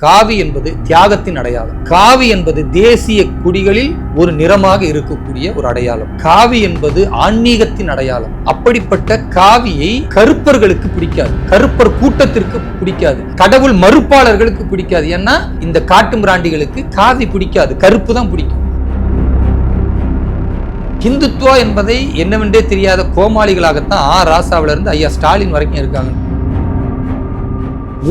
காவி என்பது தியாகத்தின் அடையாளம். காவி என்பது தேசிய குடிகளில் ஒரு நிறமாக இருக்கக்கூடிய ஒரு அடையாளம். காவி என்பது ஆன்மீகத்தின் அடையாளம். அப்படிப்பட்ட காவியை கருப்பர்களுக்கு பிடிக்காது. கருப்பர் கூட்டத்திற்கு பிடிக்காது. கடவுள் மறுப்பாளர்களுக்கு பிடிக்காது. ஏன்னா இந்த காட்டு மிராண்டிகளுக்கு காவி பிடிக்காது. கருப்பு தான் பிடிக்கும். ஹிந்துத்துவா என்பதை என்னவென்றே தெரியாத கோமாளிகளாகத்தான் ஆ. ராசாவிலிருந்து ஐயா ஸ்டாலின் வரைக்கும் இருக்காங்க.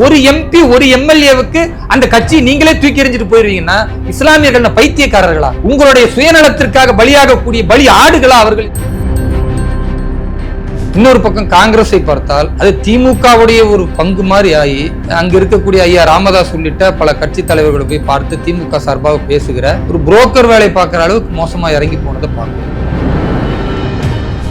ஒரு எம்பி ஒரு எம்எல்ஏவுக்கு அந்த கட்சி நீங்களே தூக்கி எறிஞ்சிட்டு போயிருவீங்கன்னா இஸ்லாமியர்கள் பைத்தியக்காரர்களா? உங்களுடைய சுயநலத்திற்காக பலியாகக்கூடிய பலி ஆடுகளா அவர்கள்? இன்னொரு பக்கம் காங்கிரஸை பார்த்தால் அது திமுகவுடைய ஒரு பங்கு மாதிரி ஆகி அங்க இருக்கக்கூடிய ஐயா ராமதாஸ் உள்ளிட்ட பல கட்சி தலைவர்களை போய் பார்த்து திமுக சார்பாக பேசுகிற ஒரு புரோக்கர் வேலை பார்க்குற அளவுக்கு மோசமா இறங்கி போனதை பார்க்கணும்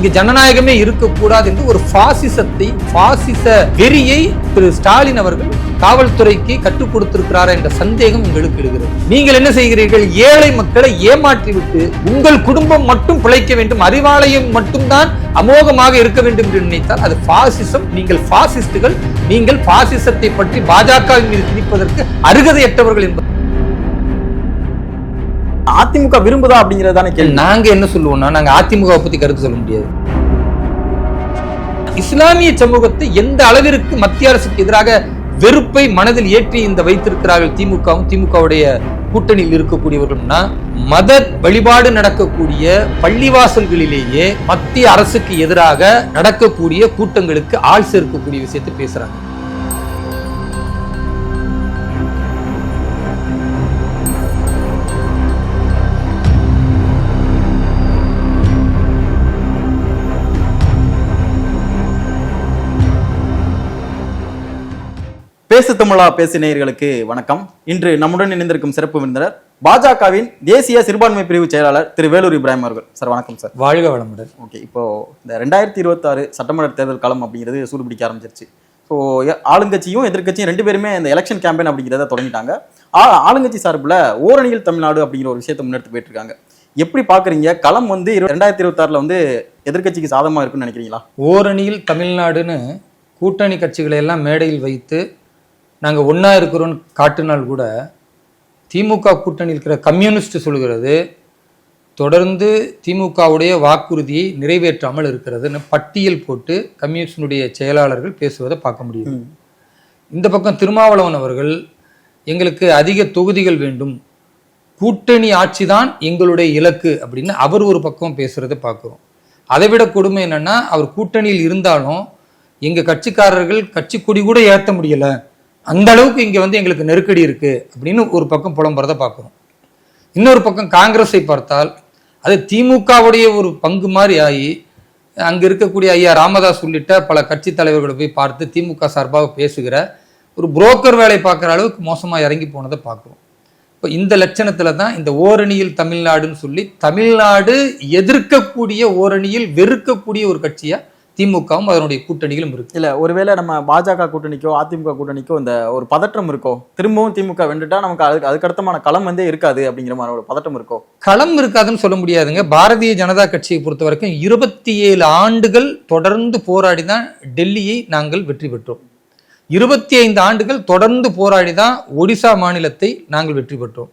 இங்க ஜனநாயகமே இருக்கக்கூடாது என்று ஒரு பாசிசத்தை பாசிச வெறியை திரு ஸ்டாலின் அவர்கள் காவல்துறைக்கு கற்றுக் கொடுத்திருக்கிறாரா என்ற சந்தேகம் உங்களுக்கு எழுகிறது. நீங்கள் என்ன செய்கிறீர்கள்? ஏழை மக்களை ஏமாற்றிவிட்டு உங்கள் குடும்பம் மட்டும் பிழைக்க வேண்டும் அறிவாலயம் மட்டும்தான் அமோகமாக இருக்க வேண்டும் என்று நினைத்தால் அது பாசிசம். நீங்கள் பாசிஸ்டுகள் நீங்கள் பாசிசத்தை பற்றி பாஜகவின் மீது திணிப்பதற்கு அருகதையற்றவர்கள் என்பது அதிமுக விரும்புதா அப்படிங்கிறது தானே கேள்வி. நாங்க என்ன சொல்லுவோம்னா நாங்க அதிமுக பத்தி கருத்து சொல்ல முடியாது. இஸ்லாமிய சமூகத்தை எந்த அளவிற்கு மத்திய அரசுக்கு எதிராக வெறுப்பை மனதில் ஏற்றி இந்த வைத்திருக்கிறார்கள் திமுகவும் திமுகவுடைய கூட்டணியில் இருக்கக்கூடியவர்கள்னா மத வழிபாடு நடக்கக்கூடிய பள்ளிவாசல்களிலேயே மத்திய அரசுக்கு எதிராக நடக்கக்கூடிய கூட்டங்களுக்கு ஆள் சேர்க்கக்கூடிய விஷயத்தை பேசுறாங்க. பேசு தமிழா பேசு நேயர்களுக்கு வணக்கம். இன்று நம்முடன் இணைந்திருக்கும் சிறப்பு விருந்தினர் பாஜகவின் தேசிய சிறுபான்மை பிரிவு செயலாளர் திரு வேலூர் இப்ராஹிம் அவர்கள். சார் வணக்கம் சார். வாழ்க வளமுடன். ஓகே இப்போ இந்த ரெண்டாயிரத்தி இருபத்தாறு சட்டமன்ற தேர்தல் களம் அப்படிங்கிறது சூடுபிடிக்க ஆரம்பிச்சிருச்சு. ஸோ ஆளுங்கட்சியும் எதிர்க்கட்சியும் ரெண்டு பேருமே இந்த எலெக்ஷன் கேம்பெயின் அப்படிங்கிறத தொடங்கிட்டாங்க. ஆளுங்கட்சி சார்பில் ஓரணியில் தமிழ்நாடு அப்படிங்கிற ஒரு விஷயத்தை முன்னெடுத்து போயிட்டு இருக்காங்க எப்படி பாக்குறீங்க? களம் வந்து ரெண்டாயிரத்தி இருபத்தாறுல வந்து எதிர்க்கட்சிக்கு சாதகமா இருக்குன்னு நினைக்கிறீங்களா? ஓரணியில் தமிழ்நாடுன்னு கூட்டணி கட்சிகளை எல்லாம் மேடையில் வைத்து நாங்கள் ஒன்றா இருக்கிறோன்னு காட்டினால் கூட திமுக கூட்டணியில் இருக்கிற கம்யூனிஸ்ட் சொல்கிறது தொடர்ந்து திமுகவுடைய வாக்குறுதியை நிறைவேற்றாமல் இருக்கிறதுன்னு பட்டியல் போட்டு கம்யூனிஸ்டினுடைய செயலாளர்கள் பேசுவதை பார்க்க முடியும் இந்த பக்கம் திருமாவளவன் அவர்கள் எங்களுக்கு அதிக தொகுதிகள் வேண்டும் கூட்டணி ஆட்சி தான் எங்களுடைய இலக்கு அப்படின்னு அவர் ஒரு பக்கம் பேசுறதை பார்க்குறோம். அதை விட கொடுமை என்னன்னா அவர் கூட்டணியில் இருந்தாலும் எங்க கட்சிக்காரர்கள் கட்சி கொடி கூட ஏற்ற முடியல. அந்த அளவுக்கு இங்கே வந்து எங்களுக்கு நெருக்கடி இருக்கு அப்படின்னு ஒரு பக்கம் புலம்புறதை பார்க்குறோம். இன்னொரு பக்கம் காங்கிரஸை பார்த்தால் அது திமுகவுடைய ஒரு பங்கு மாதிரி ஆகி அங்கே இருக்கக்கூடிய ஐயா ராமதாஸ் உள்ளிட்ட பல கட்சி தலைவர்களை போய் பார்த்து திமுக சார்பாக பேசுகிற ஒரு புரோக்கர் வேலை பார்க்குற அளவுக்கு மோசமாக இறங்கி போனதை பார்க்குறோம். இப்போ இந்த லட்சணத்தில் தான் இந்த ஓரணியில் தமிழ்நாடுன்னு சொல்லி தமிழ்நாடு எதிர்க்கக்கூடிய ஓரணியில் வெறுக்கக்கூடிய ஒரு கட்சியாக திமுகவும் அதனுடைய கூட்டணிகளும் இருக்கு. இல்ல ஒருவேளை நம்ம பாஜக கூட்டணிக்கோ அதிமுக கூட்டணிக்கோ இந்த ஒரு பதற்றம் இருக்கோ திரும்பவும் திமுக வென்றுட்டா நமக்கு அதுக்கு அதுக்கடுத்தமான களம் வந்து இருக்காது அப்படிங்கிற மாதிரி ஒரு பதட்டம் இருக்கோ? களம் இருக்காதுன்னு சொல்ல முடியாதுங்க. பாரதிய ஜனதா கட்சியை பொறுத்த வரைக்கும் இருபத்தி ஏழு ஆண்டுகள் தொடர்ந்து போராடி தான் டெல்லியை நாங்கள் வெற்றி பெற்றோம். இருபத்தி ஐந்து ஆண்டுகள் தொடர்ந்து போராடி தான் ஒடிசா மாநிலத்தை நாங்கள் வெற்றி பெற்றோம்.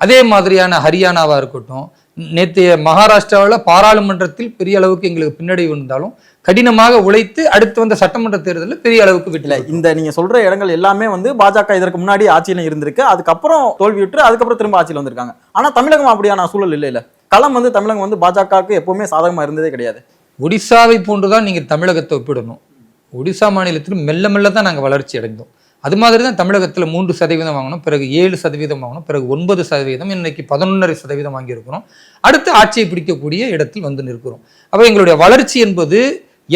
அதே மாதிரியான ஹரியானாவா இருக்கட்டும் நேற்றைய மகாராஷ்டிராவில் பாராளுமன்றத்தில் பெரிய அளவுக்கு எங்களுக்கு பின்னடைவு இருந்தாலும் கடினமாக உழைத்து அடுத்து வந்த சட்டமன்ற தேர்தலில் பெரிய அளவுக்கு பெற்றோம். இந்த நீங்க சொல்ற இடங்கள் எல்லாமே வந்து பாஜக இதற்கு முன்னாடி ஆட்சியில இருந்திருக்கு. அதுக்கப்புறம் தோல்வி விட்டு அதுக்கப்புறம் திரும்ப ஆட்சியில் வந்திருக்காங்க. ஆனா தமிழகம் அப்படியான சூழல் இல்ல இல்ல. களம் வந்து தமிழகம் வந்து பாஜகவுக்கு எப்பவுமே சாதகமா இருந்ததே கிடையாது. ஒடிசாவை போன்றுதான் நீங்க தமிழகத்தை ஒப்பிடணும். ஒடிசா மாநிலத்தில் மெல்ல மெல்ல தான் நாங்கள் வளர்ச்சி அடைந்தோம். அது மாதிரி தான் தமிழகத்தில் மூன்று சதவீதம் வாங்கணும் பிறகு ஏழு சதவீதம் வாங்கணும் பிறகு ஒன்பது சதவீதம் இன்னைக்கு பதினொன்றரை சதவீதம் வாங்கியிருக்கிறோம். அடுத்து ஆட்சியை பிடிக்கக்கூடிய இடத்தில் வந்து நிற்கிறோம். அப்போ எங்களுடைய வளர்ச்சி என்பது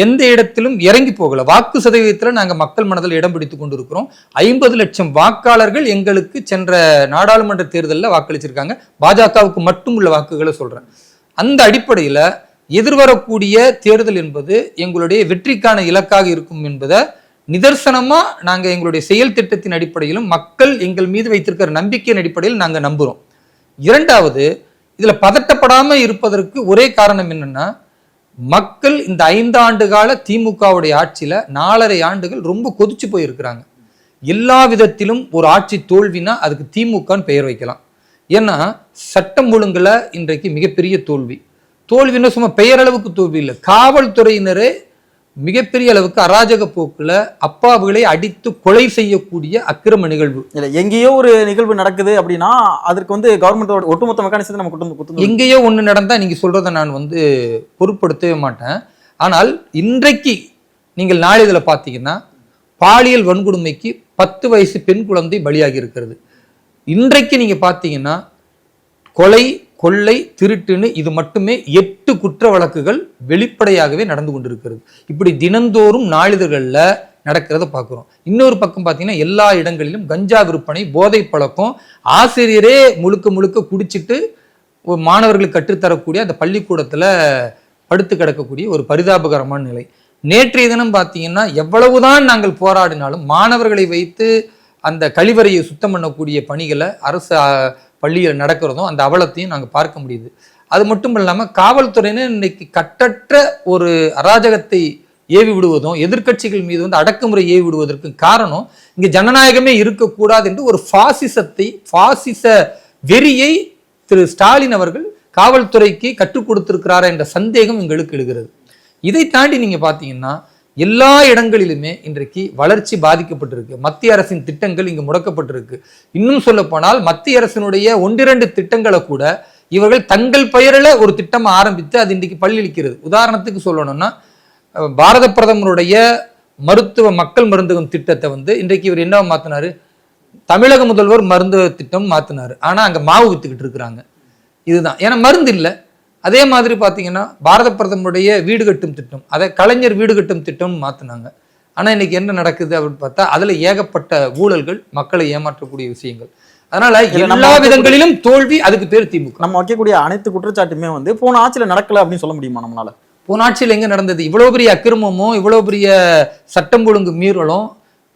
எந்த இடத்திலும் இறங்கி போகல. வாக்கு சதவீதத்தில் நாங்கள் மக்கள் மனதில் இடம் பிடித்து கொண்டு இருக்கிறோம் ஐம்பது லட்சம் வாக்காளர்கள் எங்களுக்கு சென்ற நாடாளுமன்ற தேர்தலில் வாக்களிச்சிருக்காங்க. பாஜகவுக்கு மட்டும் உள்ள வாக்குகளை சொல்கிறேன் அந்த அடிப்படையில் எதிர்வரக்கூடிய தேர்தல் என்பது எங்களுடைய வெற்றிக்கான இலக்காக இருக்கும் என்பதை நிதர்சனமா நாங்க எங்களுடைய செயல் திட்டத்தின் அடிப்படையிலும் மக்கள் எங்கள் மீது வைத்திருக்கிற நம்பிக்கையின் அடிப்படையில் நாங்க நம்புறோம். இரண்டாவது இதுல பதட்டப்படாம இருப்பதற்கு ஒரே காரணம் என்னன்னா மக்கள் இந்த ஐந்து ஆண்டு கால திமுகவுடைய ஆட்சியில நாலரை ஆண்டுகள் ரொம்ப கொதிச்சு போயிருக்கிறாங்க. எல்லா விதத்திலும் ஒரு ஆட்சி தோல்வினா அதுக்கு திமுகன்னு பெயர் வைக்கலாம். ஏன்னா சட்டம் ஒழுங்குல இன்றைக்கு மிகப்பெரிய தோல்வி. தோல்வின்னா சும்மா பெயரளவுக்கு தோல்வி இல்லை. காவல்துறையினரே மிகப்பெரிய அளவுக்கு அராஜக போக்குல அப்பாவுகளை அடித்து கொலை செய்யக்கூடிய அக்கிரம நிகழ்வு. இல்ல எங்கேயோ ஒரு நிகழ்வு நடக்குது அப்படின்னா அதற்கு வந்து கவர்மெண்டோட ஒட்டுமொத்த மெக்கானிசத்தை நம்ம கொண்டு வந்து எங்கேயோ ஒண்ணு நடந்தா நீங்க சொல்றதை நான் வந்து பொருட்படுத்தவே மாட்டேன். ஆனால் இன்றைக்கு நீங்கள் நாளிதழ பார்த்தீங்கன்னா பாலியல் வன்கொடுமைக்கு பத்து வயசு பெண் குழந்தை பலியாகி இருக்கிறது. இன்றைக்கு நீங்க பார்த்தீங்கன்னா கொலை கொள்ளை திருட்டுன்னு இது மட்டுமே எட்டு குற்ற வழக்குகள் வெளிப்படையாகவே நடந்து கொண்டிருக்கிறது. இப்படி தினந்தோறும் நாளிதழ்களில் நடக்கிறத பார்க்குறோம் இன்னொரு பக்கம் பார்த்தீங்கன்னா எல்லா இடங்களிலும் கஞ்சா விற்பனை போதை பழக்கம் ஆசிரியரே முழுக்க முழுக்க குடிச்சிட்டு மாணவர்களுக்கு கற்றுத்தரக்கூடிய அந்த பள்ளிக்கூடத்தில் படுத்து கிடக்கக்கூடிய ஒரு பரிதாபகரமான நிலை. நேற்றைய தினம் பார்த்தீங்கன்னா எவ்வளவுதான் நாங்கள் போராடினாலும் மாணவர்களை வைத்து அந்த கழிவறையை சுத்தம் பண்ணக்கூடிய பணிகளை அரசு பள்ளியில் நடக்கிறதும் அந்த அவலத்தையும் நாங்கள் பார்க்க முடியுது. அது மட்டும் இல்லாமல் காவல்துறையினர் இன்னைக்கு கட்டற்ற ஒரு அராஜகத்தை ஏவி விடுவதும் எதிர்க்கட்சிகள் மீது வந்து அடக்குமுறை ஏவி விடுவதற்கு காரணம் இங்கே ஜனநாயகமே இருக்கக்கூடாது என்று ஒரு பாசிசத்தை பாசிச வெறியை திரு ஸ்டாலின் அவர்கள் காவல்துறைக்கு கற்றுக் கொடுத்திருக்கிறாரா என்ற சந்தேகம் எங்களுக்கு எழுகிறது. இதை தாண்டி நீங்கள் பார்த்தீங்கன்னா எல்லா இடங்களிலுமே இன்றைக்கு வளர்ச்சி பாதிக்கப்பட்டிருக்கு. மத்திய அரசின் திட்டங்கள் இங்கு முடக்கப்பட்டிருக்கு. இன்னும் சொல்ல போனால் மத்திய அரசினுடைய ஒன்றிரண்டு திட்டங்களை கூட இவர்கள் தங்கள் பெயரில் ஒரு திட்டம் ஆரம்பித்து அது இன்றைக்கு பள்ளியளிக்கிறது உதாரணத்துக்கு சொல்லணும்னா பாரத பிரதமருடைய மருத்துவ மக்கள் மருந்தகம் திட்டத்தை வந்து இன்றைக்கு இவர் என்ன மாத்தினாரு? தமிழக முதல்வர் மருந்து திட்டம் மாத்தினாரு. ஆனா அங்க மாவு வித்துக்கிட்டு இருக்கிறாங்க. இதுதான். ஏன்னா மருந்து இல்லை. அதே மாதிரி பார்த்தீங்கன்னா பாரத பிரதமருடைய வீடு கட்டும் திட்டம் அதை கலைஞர் வீடு கட்டும் திட்டம் மாத்தினாங்க. ஆனா இன்னைக்கு என்ன நடக்குது அப்படின்னு பார்த்தா அதுல ஏகப்பட்ட ஊழல்கள் மக்களை ஏமாற்றக்கூடிய விஷயங்கள். அதனால எல்லா விதங்களிலும் தோல்வி அதுக்கு பேர் திமுக. நம்ம வைக்கக்கூடிய அனைத்து குற்றச்சாட்டுமே வந்து போன ஆட்சியில நடக்கல அப்படின்னு சொல்ல முடியுமா நம்மளால? போன ஆட்சியில் எங்க நடந்தது? இவ்வளவு பெரிய அக்கிரமமும் இவ்வளவு பெரிய சட்டம் ஒழுங்கு மீறலும்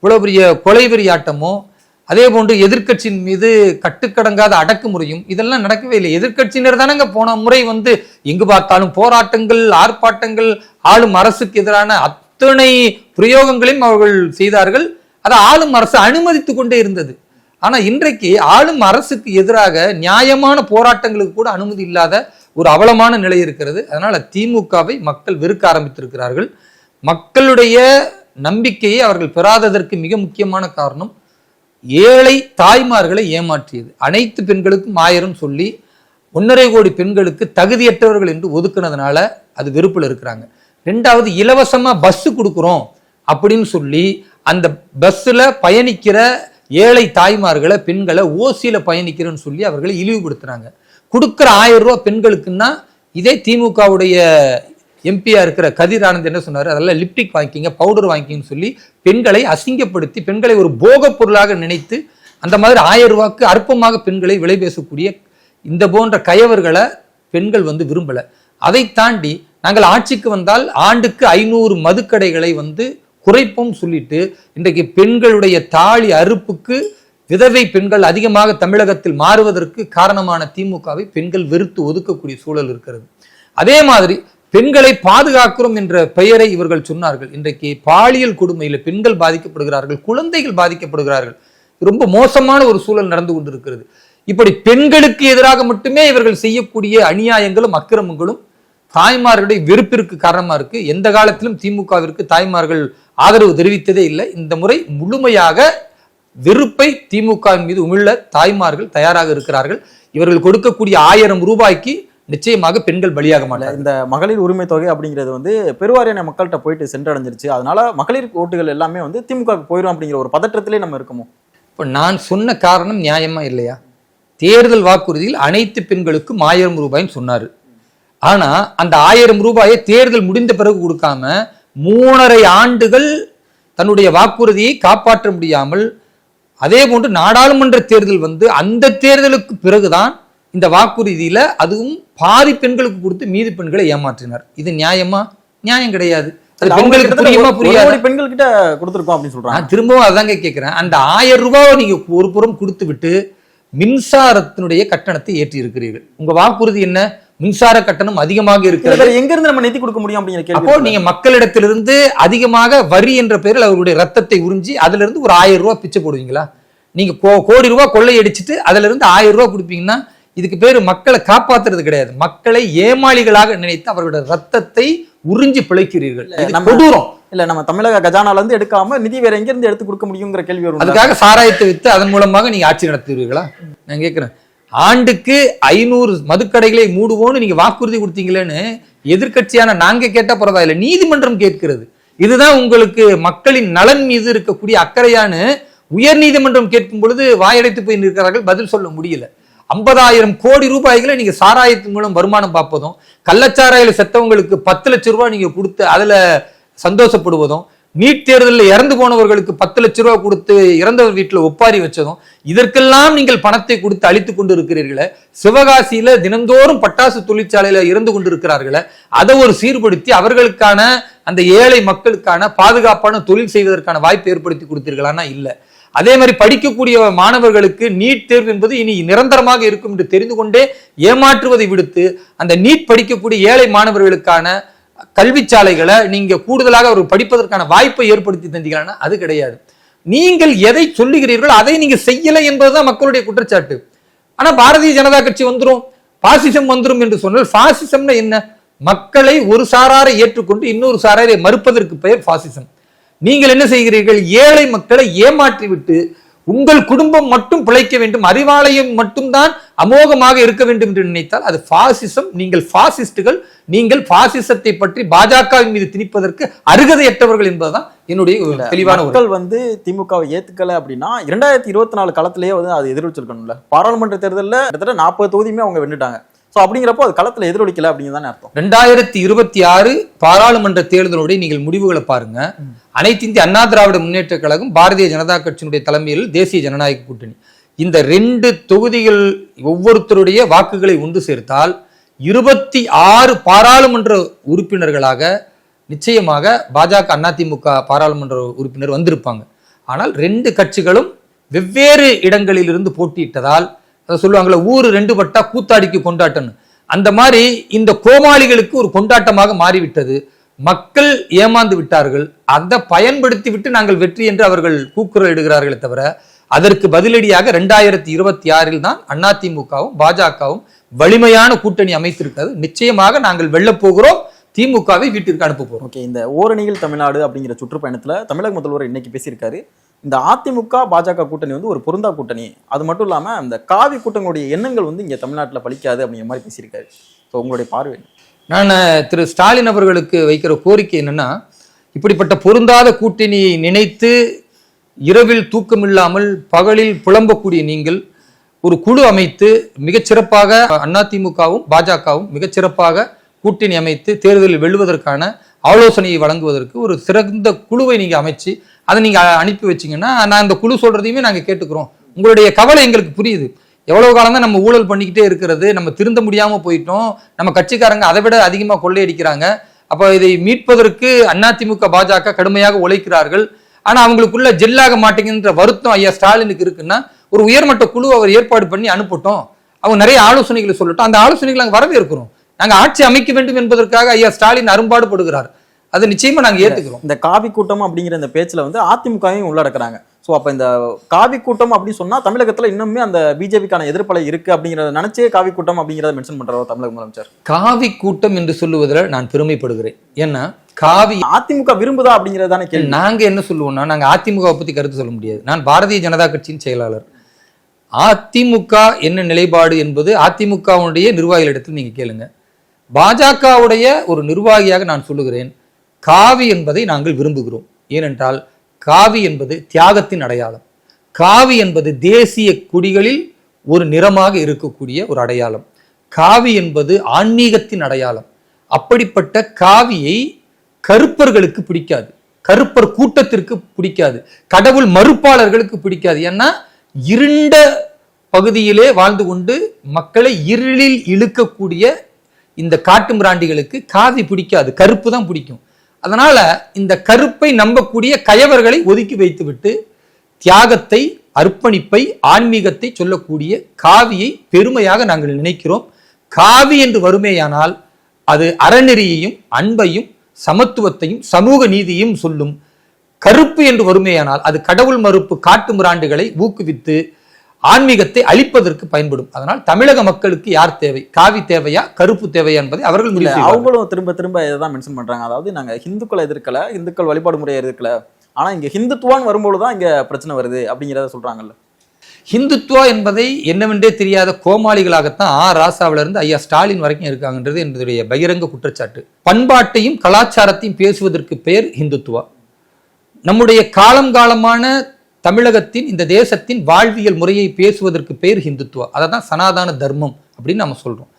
இவ்வளவு பெரிய கொலை வெறியாட்டமும் அதே போன்று எதிர்க்கட்சியின் மீது கட்டுக்கடங்காத அடக்குமுறையும் இதெல்லாம் நடக்கவே இல்லை. எதிர்க்கட்சியினர் தானங்க போன முறை வந்து எங்கு பார்த்தாலும் போராட்டங்கள் ஆர்ப்பாட்டங்கள் ஆளும் அரசுக்கு எதிரான அத்தனை பிரயோகங்களையும் அவர்கள் செய்தார்கள். அதை ஆளும் அரசு அனுமதித்து கொண்டே இருந்தது. ஆனா இன்றைக்கு ஆளும் அரசுக்கு எதிராக நியாயமான போராட்டங்களுக்கு கூட அனுமதி இல்லாத ஒரு அவலமான நிலை இருக்கிறது. அதனால திமுகவை மக்கள் வெறுக்க ஆரம்பித்திருக்கிறார்கள். மக்களுடைய நம்பிக்கையை அவர்கள் பெறாததற்கு மிக முக்கியமான காரணம் ஏழை தாய்மார்களை ஏமாற்றியது. அனைத்து பெண்களுக்கும் ஆயிரம் சொல்லி ஒன்றரை கோடி பெண்களுக்கு தகுதியற்றவர்கள் என்று ஒதுக்குனதுனால அது வெறுப்பில் இருக்கிறாங்க. ரெண்டாவது இலவசமாக பஸ்ஸு கொடுக்குறோம் அப்படின்னு சொல்லி அந்த பஸ்ஸில் பயணிக்கிற ஏழை தாய்மார்களை பெண்களை ஓசியில் பயணிக்கிறேன்னு சொல்லி அவர்களை இழிவுபடுத்துகிறாங்க கொடுக்குற ஆயிரம் ரூபா பெண்களுக்குன்னா இதே திமுகவுடைய எம்பியா இருக்கிற கதிர் ஆனந்த் என்ன சொன்னார்? அதெல்லாம் லிப்டிக் வாங்கிக்கிங்க பவுடர் வாங்கிக்கிங்கன்னு சொல்லி பெண்களை அசிங்கப்படுத்தி பெண்களை ஒரு போகப் பொருளாக நினைத்து அந்த மாதிரி ஆயிரம் ரூபாய்க்கு அற்பமாக பெண்களை விலை பேசக்கூடிய இந்த போன்ற கயவர்களை பெண்கள் வந்து விரும்பலை. அதை தாண்டி நாங்கள் ஆட்சிக்கு வந்தால் ஆண்டுக்கு ஐநூறு மதுக்கடைகளை வந்து குறைப்போம் சொல்லிட்டு இன்றைக்கு பெண்களுடைய தாலி அறுப்புக்கு விதவை பெண்கள் அதிகமாக தமிழகத்தில் மாறுவதற்கு காரணமான திமுகவை பெண்கள் வெறுத்து ஒதுக்கக்கூடிய சூழல் இருக்கிறது. அதே மாதிரி பெண்களை பாதுகாக்கிறோம் என்ற பெயரை இவர்கள் சொன்னார்கள். இன்றைக்கு பாலியல் கொடுமையில் பெண்கள் பாதிக்கப்படுகிறார்கள் குழந்தைகள் பாதிக்கப்படுகிறார்கள். ரொம்ப மோசமான ஒரு சூழல் நடந்து கொண்டிருக்கிறது. இப்படி பெண்களுக்கு எதிராக மட்டுமே இவர்கள் செய்யக்கூடிய அநியாயங்களும் அக்கிரமங்களும் தாய்மார்களுடைய வெறுப்பிற்கு காரணமா இருக்கு. எந்த காலத்திலும் திமுகவிற்கு தாய்மார்கள் ஆதரவு தெரிவித்ததே இல்லை. இந்த முறை முழுமையாக வெறுப்பை திமுகவின் மீது உமிழ தாய்மார்கள் தயாராக இருக்கிறார்கள். இவர்கள் கொடுக்கக்கூடிய ஆயிரம் ரூபாய்க்கு நிச்சயமாக பெண்கள் பலியாக மாட்டார்கள். இந்த மகளிர் உரிமை தொகை அப்படிங்கிறது வந்து பெருவாரியான மக்கள்கிட்ட போயிட்டு சென்றடைஞ்சிருச்சு. அதனால மகளிர் ஓட்டுகள் எல்லாமே வந்து திமுக போயிடும் அப்படிங்கிற ஒரு பதற்றத்திலே நம்ம இருக்கோமோ? இப்போ நான் சொன்ன காரணம் நியாயமா இல்லையா? தேர்தல் வாக்குறுதியில் அனைத்து பெண்களுக்கும் ஆயிரம் ரூபாய்ன்னு சொன்னாரு. ஆனா அந்த ஆயிரம் ரூபாயை தேர்தல் முடிந்த பிறகு கொடுக்காம மூணரை ஆண்டுகள் தன்னுடைய வாக்குறுதியை காப்பாற்ற முடியாமல் அதே போன்று நாடாளுமன்ற தேர்தல் வந்து அந்த தேர்தலுக்கு பிறகுதான் இந்த வாக்குறுதியில அதுவும் பாதி பெண்களுக்கு கொடுத்து மீதி பெண்களை ஏமாற்றினார். இது நியாயமா? நியாயம் கிடையாது. அது பெண்களுக்கு புரியுமா புரியாது? பெண்கள் கிட்ட கொடுத்துருக்கோம் அப்படின்னு சொல்றாங்க. திரும்பவும் அதாங்க கேட்கிறேன் அந்த ஆயிரம் ரூபாவை நீங்க ஒரு புறம் கொடுத்து விட்டு மின்சாரத்தினுடைய கட்டணத்தை ஏற்றி இருக்கிறீர்கள் உங்க வாக்குறுதி என்ன? மின்சார கட்டணம் அதிகமாக இருக்கிறது. எங்க இருந்து நம்ம நிதி கொடுக்க முடியும் அப்படிங்கிற அப்போ நீங்க மக்களிடத்திலிருந்து அதிகமாக வரி என்ற பெயரில் அவருடைய ரத்தத்தை உறிஞ்சி அதுல இருந்து ஒரு ஆயிரம் ரூபாய் பிச்சை போடுவீங்களா? நீங்க கோடி ரூபாய் கொள்ளையடிச்சிட்டு அதுல இருந்து ஆயிரம் ரூபாய் கொடுப்பீங்கன்னா இதுக்கு பேரு மக்களை காப்பாத்துறது கிடையாது. மக்களை ஏமாளிகளாக நினைத்து அவர்களுடைய ரத்தத்தை உறிஞ்சி பிழைக்கிறீர்கள். கொடூரம். இல்ல நம்ம தமிழக கஜானால இருந்து எடுக்காம நிதி வேற எங்க இருந்து எடுத்து கொடுக்க முடியுங்கிற கேள்வி வரும் அதுக்காக சாராயத்தை வித்து அதன் மூலமாக நீங்க ஆட்சி நடத்துவீர்களா? நான் கேட்கிறேன் ஆண்டுக்கு ஐநூறு மதுக்கடைகளை மூடுவோம்னு நீங்க வாக்குறுதி கொடுத்தீங்களேன்னு எதிர்க்கட்சியான நாங்க கேட்டா பரவாயில்ல நீதிமன்றம் கேட்கிறது. இதுதான் உங்களுக்கு மக்களின் நலன் மீது இருக்கக்கூடிய அக்கறையான உயர் நீதிமன்றம் கேட்கும் பொழுது வாயடைத்து போய் நிற்கிறார்கள் பதில் சொல்ல முடியல. ஐம்பதாயிரம் கோடி ரூபாய்களை நீங்க சாராயத்தின் மூலம் வருமானம் பார்ப்பதும் கள்ளச்சாராயில செத்தவங்களுக்கு பத்து லட்ச ரூபாய் நீங்க கொடுத்து அதுல சந்தோஷப்படுவதும் நீட் தேர்தலில் இறந்து போனவர்களுக்கு பத்து லட்ச ரூபாய் கொடுத்து இறந்தவர் வீட்டில் ஒப்பாரி வச்சதும் இதற்கெல்லாம் நீங்கள் பணத்தை கொடுத்து அழித்து கொண்டு இருக்கிறீர்களே சிவகாசியில தினந்தோறும் பட்டாசு தொழிற்சாலையில இறந்து கொண்டிருக்கிறார்களே அதை ஒரு சீர்படுத்தி அவர்களுக்கான அந்த ஏழை மக்களுக்கான பாதுகாப்பான தொழில் செய்வதற்கான வாய்ப்பு ஏற்படுத்தி கொடுத்தீர்களானா இல்லை. அதே மாதிரி படிக்கக்கூடிய மாணவர்களுக்கு நீட் தேர்வு என்பது இனி நிரந்தரமாக இருக்கும் என்று தெரிந்து கொண்டே ஏமாற்றுவதை விடுத்து அந்த நீட் படிக்கக்கூடிய ஏழை மாணவர்களுக்கான கல்விச்சாலைகளை நீங்க கூடுதலாக அவர் படிப்பதற்கான வாய்ப்பை ஏற்படுத்தி தந்தீங்கன்னா அது கிடையாது. நீங்கள் எதை சொல்லுகிறீர்களோ அதை நீங்க செய்யலை என்பதுதான் மக்களுடைய குற்றச்சாட்டு. ஆனா பாரதிய ஜனதா கட்சி வந்துடும் பாசிசம் வந்துடும் என்று சொன்னால் பாசிசம்னா என்ன? மக்களை ஒரு சாராரை ஏற்றுக்கொண்டு இன்னொரு சாராரை மறுப்பதற்கு பெயர் பாசிசம். நீங்கள் என்ன செய்கிறீர்கள்? ஏழை மக்களை ஏமாற்றி விட்டு உங்கள் குடும்பம் மட்டும் பிழைக்க வேண்டும் அறிவாலயம் மட்டும்தான் அமோகமாக இருக்க வேண்டும் என்று நினைத்தால் அது பாசிசம் நீங்கள் பாசிஸ்டுகள் நீங்கள் பாசிசத்தை பற்றி பாஜகவின் மீது திணிப்பதற்கு அருகதையற்றவர்கள் என்பதுதான் என்னுடைய தெளிவான மக்கள் வந்து திமுகவை ஏத்துக்கல அப்படின்னா இரண்டாயிரத்தி இருபத்தி நாலு களத்திலேயே வந்து அது எதிரொலிச்சிருக்கணும்ல. பாராளுமன்ற தேர்தல்ல கிட்டத்தட்ட நாற்பது தொகுதியுமே அவங்க வென்னுட்டாங்க ஸோ அப்படிங்கிறப்போ அது களத்தில் எதிரொலிக்கல அப்படிங்கிறதானே அர்த்தம். ரெண்டாயிரத்தி இருபத்தி ஆறு பாராளுமன்ற தேர்தலுடைய நீங்கள் முடிவுகளை பாருங்க. அனைத்து இந்திய அண்ணா திராவிட முன்னேற்ற கழகம் பாரதிய ஜனதா கட்சியினுடைய தலைமையில் தேசிய ஜனநாயக கூட்டணி. இந்த ரெண்டு தொகுதிகள் ஒவ்வொருத்தருடைய வாக்குகளை ஒன்று சேர்த்தால் இருபத்தி ஆறு பாராளுமன்ற உறுப்பினர்களாக நிச்சயமாக பாஜக அதிமுக பாராளுமன்ற உறுப்பினர் வந்திருப்பாங்க. ஆனால் ரெண்டு கட்சிகளும் வெவ்வேறு இடங்களிலிருந்து போட்டியிட்டதால் சொல்லுவாங்களே ஊர் ரெண்டு பட்டா கூத்தாடிக்கு கொண்டாட்டம்னு. அந்த மாதிரி இந்த கோமாளிகளுக்கு ஒரு கொண்டாட்டமாக மாறிவிட்டது. மக்கள் ஏமாந்து விட்டார்கள். அதை பயன்படுத்தி விட்டு நாங்கள் வெற்றி என்று அவர்கள் கூக்குரல் இடுகிறார்களே தவிர அதற்கு பதிலடியாக ரெண்டாயிரத்தி இருபத்தி ஆறில் தான் அதிமுகவும் பாஜகவும் வலிமையான கூட்டணி அமைத்திருக்கிறது. நிச்சயமாக நாங்கள் வெல்லப் போகிறோம். திமுகவை வீட்டிற்கு அனுப்ப போறோம். ஓகே இந்த ஓரணியில் தமிழ்நாடு அப்படிங்கிற சுற்றுப்பயணத்துல தமிழக முதல்வர் இன்னைக்கு பேசியிருக்காரு. இந்த அதிமுக பாஜக கூட்டணி வந்து ஒரு பொருந்தா கூட்டணி. அது மட்டும் இல்லாமல் இந்த காவி கூட்டங்களுடைய எண்ணங்கள் வந்து இங்கே தமிழ்நாட்டில் பலிக்காது அப்படிங்கிற மாதிரி பேசியிருக்காரு. ஸோ உங்களுடைய பார்வை நான் திரு ஸ்டாலின் அவர்களுக்கு வைக்கிற கோரிக்கை என்னென்னா இப்படிப்பட்ட பொருந்தாத கூட்டணியை நினைத்து இரவில் தூக்கமில்லாமல் பகலில் புலம்பக்கூடிய நீங்கள் ஒரு குழு அமைத்து மிகச்சிறப்பாக அதிமுகவும் பாஜகவும் மிகச்சிறப்பாக கூட்டணி அமைத்து தேர்தலில் வெல்வதற்கான ஆலோசனையை வழங்குவதற்கு ஒரு சிறந்த குழுவை நீங்கள் அமைச்சு அதை நீங்கள் அனுப்பி வச்சிங்கன்னா நான் இந்த குழு சொல்கிறதையுமே நாங்கள் கேட்டுக்கிறோம். உங்களுடைய கவலை எங்களுக்கு புரியுது. எவ்வளோ காலம் தான் நம்ம ஊழல் பண்ணிக்கிட்டே இருக்கிறது நம்ம திருந்த முடியாமல் போயிட்டோம் நம்ம கட்சிக்காரங்க அதை விட அதிகமாக கொள்ளையடிக்கிறாங்க. அப்போ இதை மீட்பதற்கு அதிமுக பாஜக கடுமையாக உழைக்கிறார்கள். ஆனால் அவங்களுக்குள்ள ஜெல்லாக மாட்டேங்கின்ற வருத்தம் ஐயா ஸ்டாலினுக்கு இருக்குன்னா ஒரு உயர்மட்ட குழு அவர் ஏற்பாடு பண்ணி அனுப்பட்டும். அவங்க நிறைய ஆலோசனைகளை சொல்லட்டும். அந்த ஆலோசனைகளை வரவே வரவேற்கிறோம். நாங்க ஆட்சி அமைக்க வேண்டும் என்பதற்காக ஐயா ஸ்டாலின் அரும்பாடுபடுகிறார் அது நிச்சயமா நாங்க ஏத்துக்கிறோம். இந்த காவி கூட்டம் அப்படிங்கிற இந்த பேச்சுல வந்து அதிமுகவையும் உள்ளடக்குறாங்க. ஸோ அப்ப இந்த காவி கூட்டம் அப்படின்னு சொன்னா தமிழகத்துல இன்னுமே அந்த பிஜேபிக்கான எதிர்ப்பலை இருக்கு அப்படிங்கறத நினைச்சே காவி கூட்டம் அப்படிங்கறத மென்ஷன் பண்றாரு தமிழக முதலமைச்சர்? காவி கூட்டம் என்று சொல்லுவதில் நான் பெருமைப்படுகிறேன். ஏன்னா காவி அதிமுக விரும்புதா அப்படிங்கறது தானே கேள்வி. நாங்க என்ன சொல்லுவோம்னா நாங்க அதிமுக பத்தி கருத்து சொல்ல முடியாது. நான் பாரதிய ஜனதா கட்சியின் செயலாளர். அதிமுக என்ன நிலைப்பாடு என்பது அதிமுகவுடைய நிர்வாகிகளிடத்தில் நீங்க கேளுங்க. பாஜகவுடைய ஒரு நிர்வாகியாக நான் சொல்லுகிறேன் காவி என்பதை நாங்கள் விரும்புகிறோம். ஏனென்றால் காவி என்பது தியாகத்தின் அடையாளம். காவி என்பது தேசிய குடிகளில் ஒரு நிறமாக இருக்கக்கூடிய ஒரு அடையாளம். காவி என்பது ஆன்மீகத்தின் அடையாளம். அப்படிப்பட்ட காவியை கருப்பர்களுக்கு பிடிக்காது. கருப்பர் கூட்டத்திற்கு பிடிக்காது. கடவுள் மறுப்பாளர்களுக்கு பிடிக்காது. ஏன்னா இருண்ட பகுதியிலே வாழ்ந்து கொண்டு மக்களை இருளில் இழுக்கக்கூடிய இந்த காட்டு மிராண்டிகளுக்கு காவி பிடிக்காது கருப்பு தான் பிடிக்கும். அதனால இந்த கருப்பை நம்பக்கூடிய கயவர்களை ஒதுக்கி வைத்துவிட்டு தியாகத்தை அர்ப்பணிப்பை ஆன்மீகத்தை சொல்லக்கூடிய காவியை பெருமையாக நாங்கள் நினைக்கிறோம். காவி என்று வருமேயானால் அது அறநெறியையும் அன்பையும் சமத்துவத்தையும் சமூக நீதியையும் சொல்லும். கருப்பு என்று வருமேயானால் அது கடவுள் மறுப்பு காட்டு மிராண்டுகளை ஊக்குவித்து ஆன்மீகத்தை அழிப்பதற்கு பயன்படும். அதனால் தமிழக மக்களுக்கு யார் தேவை? காவி தேவையா? கருப்பு தேவையா என்பதை அவர்கள் இல்ல. அவங்களும் திரும்ப திரும்ப இதான் மென்ஷன் பண்றாங்க. அதாவது நாங்க ஹிந்துக்களை எதிர்க்கல இந்துக்கள் வழிபாடு முறையை எதிர்க்கல. ஆனா இங்க ஹிந்துத்துவான்னு வரும்போது தான் இங்க பிரச்சனை வருது அப்படிங்கிறத சொல்றாங்கல்ல. ஹிந்துத்துவா என்பதை என்னவென்றே தெரியாத கோமாளிகளாகத்தான் ஆ ராசாவில இருந்து ஐயா ஸ்டாலின் வரைக்கும் இருக்காங்கன்றது என்னுடைய பகிரங்க குற்றச்சாட்டு. பண்பாட்டையும் கலாச்சாரத்தையும் பேசுவதற்கு பெயர் ஹிந்துத்துவா. நம்முடைய காலம் காலமான தமிழகத்தின் இந்த தேசத்தின் வாழ்வியல் முறையை பேசுவதற்கு பெயர் ஹிந்துத்துவா அதை தான் சனாதான தர்மம் அப்படின்னு நம்ம சொல்கிறோம்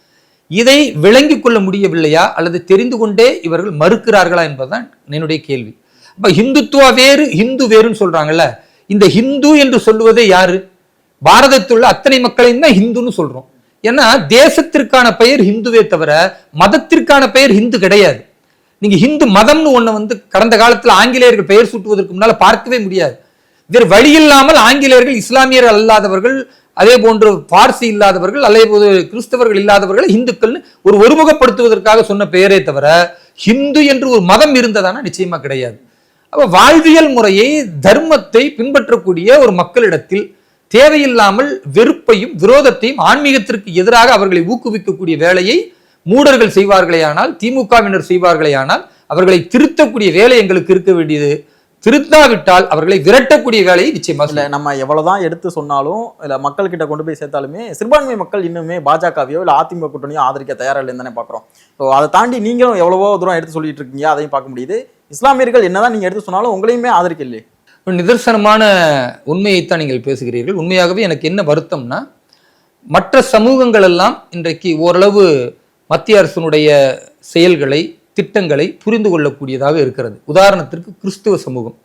இதை விளங்கி கொள்ள முடியவில்லையா? அல்லது தெரிந்து கொண்டே இவர்கள் மறுக்கிறார்களா என்பதுதான் என்னுடைய கேள்வி. அப்போ ஹிந்துத்துவா வேறு ஹிந்து வேறுன்னு சொல்கிறாங்கல்ல இந்த ஹிந்து என்று சொல்லுவதே யாரு? பாரதத்தில் உள்ள அத்தனை மக்களையும் தான் ஹிந்துன்னு சொல்கிறோம் ஏன்னா தேசத்திற்கான பெயர் ஹிந்துவே தவிர மதத்திற்கான பெயர் ஹிந்து கிடையாது. நீங்கள் ஹிந்து மதம்னு ஒன்று வந்து கடந்த காலத்தில் ஆங்கிலேயர்கள் பெயர் சூட்டுவதற்கு முன்னால் பார்க்கவே முடியாது. வேறு வழி இல்லாமல் ஆங்கிலேயர்கள் இஸ்லாமியர் அல்லாதவர்கள் அதே போன்று பார்சி இல்லாதவர்கள் அதே போது கிறிஸ்தவர்கள் இல்லாதவர்கள் இந்துக்கள் ஒரு ஒருமுகப்படுத்துவதற்காக சொன்ன பெயரே தவிர ஹிந்து என்று ஒரு மதம் இருந்ததானா? நிச்சயமா கிடையாது. அப்ப வாழ்வியல் முறையை தர்மத்தை பின்பற்றக்கூடிய ஒரு மக்களிடத்தில் தேவையில்லாமல் வெறுப்பையும் விரோதத்தையும் ஆன்மீகத்திற்கு எதிராக அவர்களை ஊக்குவிக்கக்கூடிய வேலையை மூடர்கள் செய்வார்களேயானால் திமுகவினர் செய்வார்களேயானால் அவர்களை திருத்தக்கூடிய வேலை எங்களுக்கு இருக்க வேண்டியது. திருத்தாவிட்டால் அவர்களை விரட்டக்கூடிய வேலையை நிச்சயமா இல்ல நம்ம எவ்வளவுதான் எடுத்து சொன்னாலும் இல்ல மக்கள் கிட்ட கொண்டு போய் சேர்த்தாலுமே சிறுபான்மை மக்கள் இன்னுமே பாஜகவையோ இல்ல அதிமுக கூட்டணியோ ஆதரிக்க தயாரா இல்லைன்னு தானே பாக்குறோம். ஸோ அதை தாண்டி நீங்களும் எவ்வளவோ தூரம் எடுத்து சொல்லிட்டு இருக்கீங்க அதையும் பார்க்க முடியுது. இஸ்லாமியர்கள் என்னதான் நீங்க எடுத்து சொன்னாலும் உங்களையுமே ஆதரிக்க ஒரு நிதர்சனமான உண்மையைத்தான் நீங்கள் பேசுகிறீர்கள். உண்மையாகவே எனக்கு என்ன வருத்தம்னா மற்ற சமூகங்கள் எல்லாம் இன்றைக்கு ஓரளவு மத்திய அரசினுடைய செயல்களை திட்டங்களை புரிந்து கொள்ளக்கூடியதாக இருக்கிறது. உதாரணத்திற்கு கிறிஸ்துவ சமூகம்.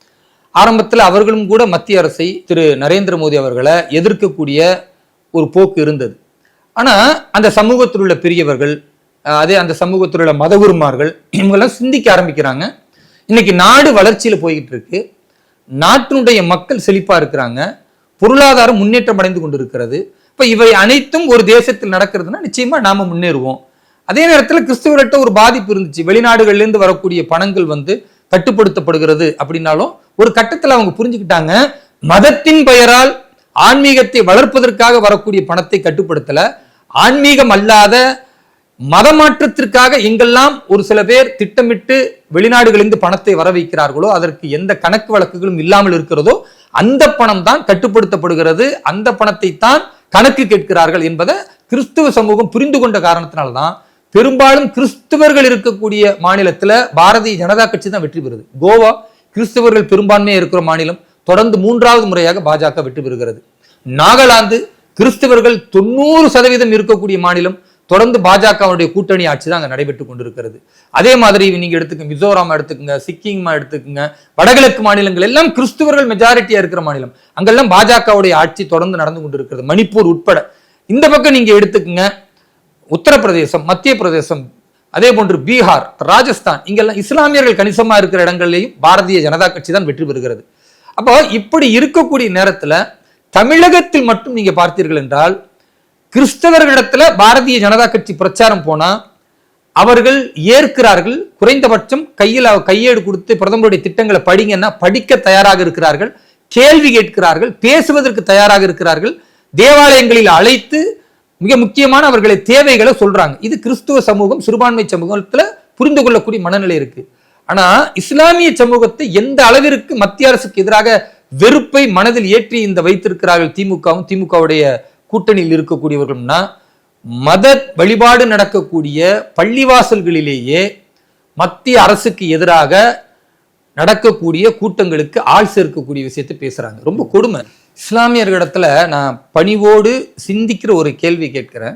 ஆரம்பத்தில் அவர்களும் கூட மத்திய அரசை திரு நரேந்திர மோடி அவர்களை எதிர்க்கக்கூடிய ஒரு போக்கு இருந்தது. ஆனால் அந்த சமூகத்தில் உள்ள பெரியவர்கள் அதே அந்த சமூகத்தில் உள்ள மதகுருமார்கள் இவங்கெல்லாம் சிந்திக்க ஆரம்பிக்கிறாங்க. இன்னைக்கு நாடு வளர்ச்சியில் போய்கிட்டு இருக்கு. நாட்டினுடைய மக்கள் செழிப்பாக இருக்கிறாங்க. பொருளாதாரம் முன்னேற்றம் அடைந்து கொண்டு இருக்கிறது இப்போ இவை அனைத்தும் ஒரு தேசத்தில் நடக்கிறதுனா நிச்சயமாக நாம் முன்னேறுவோம். அதே நேரத்தில் கிறிஸ்துவர்கிட்ட ஒரு பாதிப்பு இருந்துச்சு. வெளிநாடுகள்லேருந்து வரக்கூடிய பணங்கள் வந்து கட்டுப்படுத்தப்படுகிறது அப்படின்னாலும் ஒரு கட்டத்தில் அவங்க புரிஞ்சுக்கிட்டாங்க மதத்தின் பெயரால் ஆன்மீகத்தை வளர்ப்பதற்காக வரக்கூடிய பணத்தை கட்டுப்படுத்தல. ஆன்மீகம் அல்லாத மதமாற்றத்திற்காக எங்கெல்லாம் ஒரு சில பேர் திட்டமிட்டு வெளிநாடுகளிலிருந்து பணத்தை வர வைக்கிறார்களோ அதற்கு எந்த கணக்கு வழக்குகளும் இல்லாமல் இருக்கிறதோ அந்த பணம் தான் கட்டுப்படுத்தப்படுகிறது. அந்த பணத்தை தான் கணக்கு கேட்கிறார்கள் என்பதை கிறிஸ்துவ சமூகம் புரிந்து கொண்ட காரணத்தினால்தான் பெரும்பாலும் கிறிஸ்தவர்கள் இருக்கக்கூடிய மாநிலத்தில் பாரதிய ஜனதா கட்சி தான் வெற்றி பெறுது. கோவா கிறிஸ்தவர்கள் பெரும்பான்மையாக இருக்கிற மாநிலம் தொடர்ந்து மூன்றாவது முறையாக பாஜக வெற்றி பெறுகிறது. நாகாலாந்து கிறிஸ்தவர்கள் தொண்ணூறு சதவீதம் இருக்கக்கூடிய மாநிலம் தொடர்ந்து பாஜகவுடைய கூட்டணி ஆட்சி தான் அங்கே நடைபெற்று கொண்டிருக்கிறது. அதே மாதிரி நீங்க எடுத்துக்க மிசோராம் எடுத்துக்கங்க சிக்கிம் எடுத்துக்கங்க வடகிழக்கு மாநிலங்கள் எல்லாம் கிறிஸ்துவர்கள் மெஜாரிட்டியா இருக்கிற மாநிலம். அங்கெல்லாம் பாஜகவுடைய ஆட்சி தொடர்ந்து நடந்து கொண்டிருக்கிறது. மணிப்பூர் உட்பட. இந்த பக்கம் நீங்க எடுத்துக்கங்க உத்தரப்பிரதேசம் மத்திய பிரதேசம் அதே போன்று பீகார் ராஜஸ்தான் இங்கெல்லாம் இஸ்லாமியர்கள் கணிசமாக இருக்கிற இடங்கள்லையும் பாரதிய ஜனதா கட்சி தான் வெற்றி பெறுகிறது. அப்போ இப்படி இருக்கக்கூடிய நேரத்தில் தமிழகத்தில் மட்டும் நீங்கள் பார்த்தீர்கள் என்றால் கிறிஸ்தவர்களிடத்துல பாரதிய ஜனதா கட்சி பிரச்சாரம் போனால் அவர்கள் ஏற்கிறார்கள் குறைந்தபட்சம் கையில் கையேடு கொடுத்து பிரதமருடைய திட்டங்களை படிங்கன்னா படிக்க தயாராக இருக்கிறார்கள் கேள்வி கேட்கிறார்கள் பேசுவதற்கு தயாராக இருக்கிறார்கள் தேவாலயங்களில் அழைத்து மிக முக்கியமான அவர்களை தேவைகளை சொல்றாங்க. இது கிறிஸ்துவ சமூகம் சிறுபான்மை சமூகத்துல புரிந்து கொள்ளக்கூடிய மனநிலை இருக்கு. ஆனா இஸ்லாமிய சமூகத்தை எந்த அளவிற்கு மத்திய அரசுக்கு எதிராக வெறுப்பை மனதில் ஏற்றி இந்த வைத்திருக்கிறார்கள் திமுகவும் திமுகவுடைய கூட்டணியில் இருக்கக்கூடியவர்கள்னா மத வழிபாடு நடக்கக்கூடிய பள்ளிவாசல்களிலேயே மத்திய அரசுக்கு எதிராக நடக்கக்கூடிய கூட்டங்களுக்கு ஆள் சேர்க்கக்கூடிய விஷயத்தை பேசுறாங்க. ரொம்ப கொடுமை. இஸ்லாமியர்களிடத்துல நான் பணிவோடு சிந்திக்கிற ஒரு கேள்வி கேட்கிறேன்.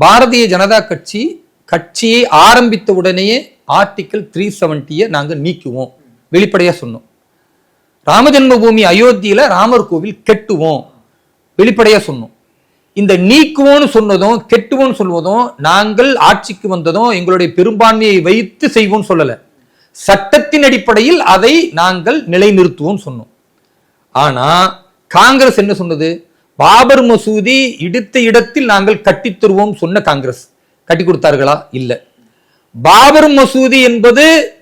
பாரதிய ஜனதா கட்சி கட்சியை ஆரம்பித்த உடனேயே ஆர்டிக்கல் த்ரீ செவன்ட்டியை நாங்கள் நீக்குவோம். வெளிப்படையாக சொன்னோம். ராமஜென்மபூமி அயோத்தியில் ராமர் கோவில் கெட்டுவோம். வெளிப்படையாக சொன்னோம். இந்த நீக்குவோன்னு சொன்னதும் கெட்டுவோம்னு சொல்வதும் நாங்கள் ஆட்சிக்கு வந்ததும் எங்களுடைய பெரும்பான்மையை வைத்து செய்வோம் சொல்லலை. சட்டத்தின் அடிப்படையில் அதை நாங்கள் நிலைநிறுத்துவோம் சொன்னோம். ஆனால் காங்கிரஸ் என்ன சொன்னது? பாபர் மசூதி இடித்த இடத்தில் நாங்கள் கட்டித் தருவோம் சொன்ன காங்கிரஸ். கட்டி கொடுத்தார்களா? இல்ல. பாபர் மசூதி என்பது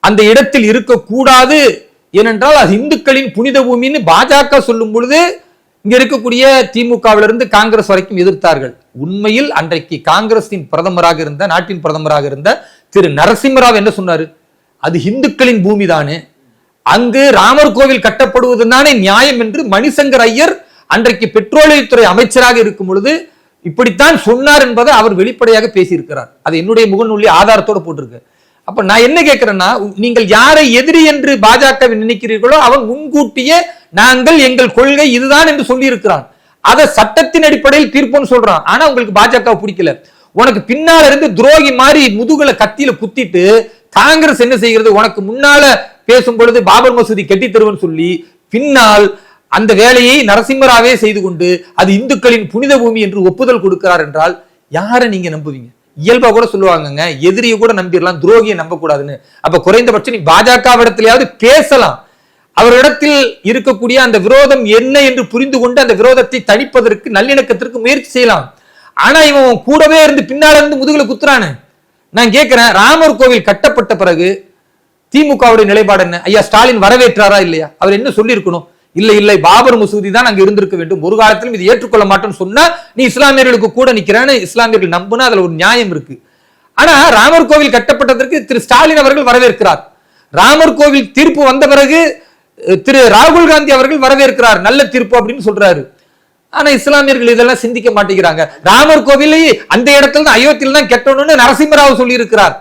அந்த இடத்தில் இருக்கக்கூடாது. ஏனென்றால் அது இந்துக்களின் புனித பூமின்னு பாஜக சொல்லும் பொழுது இங்க இருக்கக்கூடிய திமுகவிலிருந்து காங்கிரஸ் வரைக்கும் எதிர்த்தார்கள். உண்மையில் அன்றைக்கு காங்கிரசின் பிரதமராக இருந்த நாட்டின் பிரதமராக இருந்த திரு நரசிம்மராவ் என்ன சொன்னாரு? அது இந்துக்களின் பூமி தானே அங்கு ராமர் கோவில் கட்டப்படுவது தானே நியாயம் என்று மணிசங்கர் ஐயர் அன்றைக்கு பெட்ரோலியத்துறை அமைச்சராக இருக்கும் பொழுது இப்படித்தான் சொன்னார் என்பதை அவர் வெளிப்படையாக பேசியிருக்கிறார். அது என்னுடைய முகநூலி ஆதாரத்தோடு போட்டிருக்கு. அப்ப நான் என்ன கேட்கிறேன்னா நீங்கள் யாரை எதிரி என்று பாஜக நினைக்கிறீர்களோ அவன் முன்கூட்டியே நாங்கள் எங்கள் கொள்கை இதுதான் என்று சொல்லியிருக்கிறான். அதை சட்டத்தின் அடிப்படையில் தீர்ப்புன்னு சொல்றான். ஆனா உங்களுக்கு பாஜக பிடிக்கல. உனக்கு பின்னால இருந்து துரோகி மாதிரி முதுகுல கத்தியில குத்திட்டு காங்கிரஸ் என்ன செய்கிறது? உனக்கு முன்னால பேசும் பொழுது பாபர் மசூதி கட்டி சொல்லி பின்னால் அந்த வேலையை நரசிம்மராவே செய்து கொண்டு அது இந்துக்களின் புனித பூமி என்று ஒப்புதல் கொடுக்கிறார் என்றால் யாரை நீங்க நம்புவீங்க? இயல்பா கூட சொல்லுவாங்கங்க எதிரியை கூட நம்பிடலாம் துரோகியை நம்பக்கூடாதுன்னு. அப்ப குறைந்தபட்சம் நீ பாஜகவிடத்திலேயாவது பேசலாம். அவரிடத்தில் இருக்கக்கூடிய அந்த விரோதம் என்ன என்று புரிந்து கொண்டு அந்த விரோதத்தை தணிப்பதற்கு நல்லிணக்கத்திற்கு முயற்சி செய்யலாம். ஆனா இவன் கூடவே இருந்து பின்னால இருந்து முதுகுல குத்துறானு. நான் கேட்கிறேன் ராமர் கோவில் கட்டப்பட்ட பிறகு திமுகவுடைய நிலைப்பாடு என்ன? ஐயா ஸ்டாலின் வரவேற்றாரா இல்லையா? அவர் என்ன சொல்லியிருக்கணும்? இல்லை இல்லை பாபர் மசூதி தான் அங்க இருந்திருக்க வேண்டும். ஒரு காலத்திலும் இது ஏற்றுக்கொள்ள மாட்டோம்னு சொன்னா நீ இஸ்லாமியர்களுக்கு கூட நிக்கிறேன்னு இஸ்லாமியர்கள் நம்புனா அதுல ஒரு நியாயம் இருக்கு. ஆனா ராமர் கோவில் கட்டப்பட்டதற்கு திரு ஸ்டாலின் அவர்கள் வரவேற்கிறார். ராமர் கோவில் தீர்ப்பு வந்த பிறகு திரு ராகுல் காந்தி அவர்கள் வரவேற்கிறார். நல்ல தீர்ப்பு அப்படின்னு சொல்றாரு. ஆனா இஸ்லாமியர்கள் இதெல்லாம் சிந்திக்க மாட்டேங்கிறாங்க. ராமர் கோவிலை அந்த இடத்துல தான் அயோத்தியில் தான் கெட்டணும்னு நரசிம்மராவ் சொல்லியிருக்கிறார்.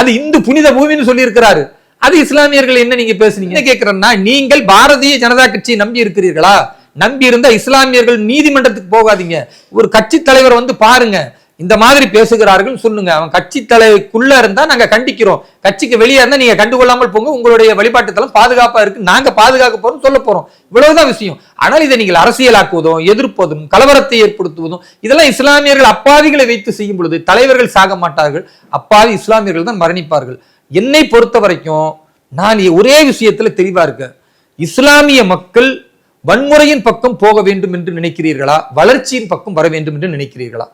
அது இந்து புனித பூமின்னு சொல்லியிருக்கிறாரு. அது இஸ்லாமியர்கள் என்ன நீங்க பேசுனீங்க? என்ன கேக்குறேன்னா நீங்கள் பாரதிய ஜனதா கட்சியை நம்பி இருக்கிறீர்களா? நம்பி இருந்தா இஸ்லாமியர்கள் நீதிமன்றத்துக்கு போகாதீங்க. ஒரு கட்சி தலைவர் வந்து பாருங்க இந்த மாதிரி பேசுகிறார்கள் சொல்லுங்க. அவன் கட்சி தலைக்குள்ள இருந்தா நாங்க கண்டிக்கிறோம். கட்சிக்கு வெளியே இருந்தா நீங்க கண்டுகொள்ளாமல் போங்க. உங்களுடைய வழிபாட்டு தளம் பாதுகாப்பா இருக்கு. நாங்க பாதுகாக்க போறோம் சொல்ல போறோம். இவ்வளவுதான் விஷயம். ஆனால் இதை நீங்கள் அரசியலாக்குவதும் எதிர்ப்பதும் கலவரத்தை ஏற்படுத்துவதும் இதெல்லாம் இஸ்லாமியர்கள் அப்பாவிகளை வைத்து செய்யும் பொழுது தலைவர்கள் சாக மாட்டார்கள். அப்பாவி இஸ்லாமியர்கள் தான் மரணிப்பார்கள். என்னை பொறுத்த வரைக்கும் நான் ஒரே விஷயத்துல தெளிவா இருக்கேன். இஸ்லாமிய மக்கள் வன்முறையின் பக்கம் போக வேண்டும் என்று நினைக்கிறீர்களா? வளர்ச்சியின் பக்கம் வர வேண்டும் என்று நினைக்கிறீர்களா?